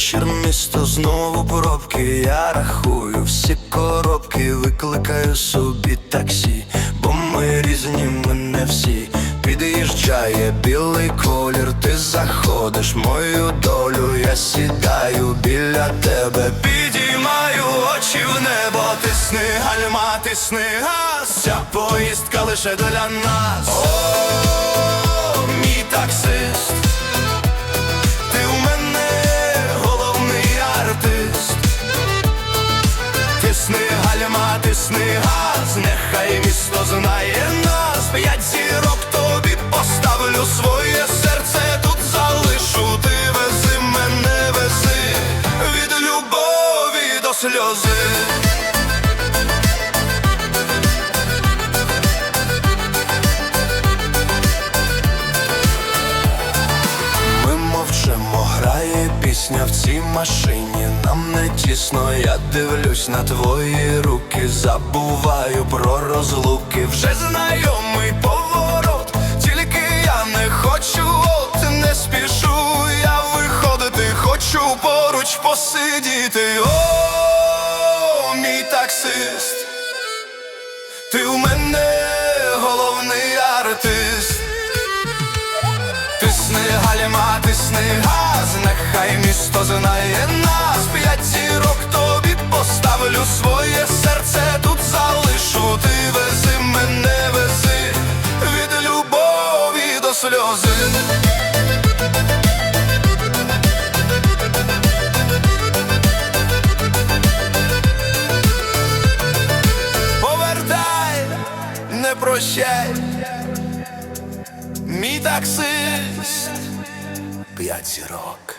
вечір, місто знову пробки. Я рахую всі коробки, викликаю собі таксі, бо ми різні, ми не всі. Під'їжджає білий колір, ти заходиш мою долю, я сідаю біля тебе, підіймаю очі в небо, тисни гальма, тисни газ, ця поїздка лише для нас. Гальма, газ, нехай місто знає нас. П'ять зірок тобі поставлю своє серце тут залишу. Ти вези мене, вези від любові до сльози. Пісня в цій машині. Нам не тісно, я дивлюсь на твої руки, забуваю про розлуки. Вже знайомий поворот, тільки я не хочу, от не спішу. Я виходити, хочу поруч посидіти. О, Гальма, тисни газ, нехай місто знає нас. П'ять зірок тобі поставлю своє серце тут залишу. Ти вези мене, вези від любові до сльози. Повертай, не прощай. Мій таксист П'ять зірок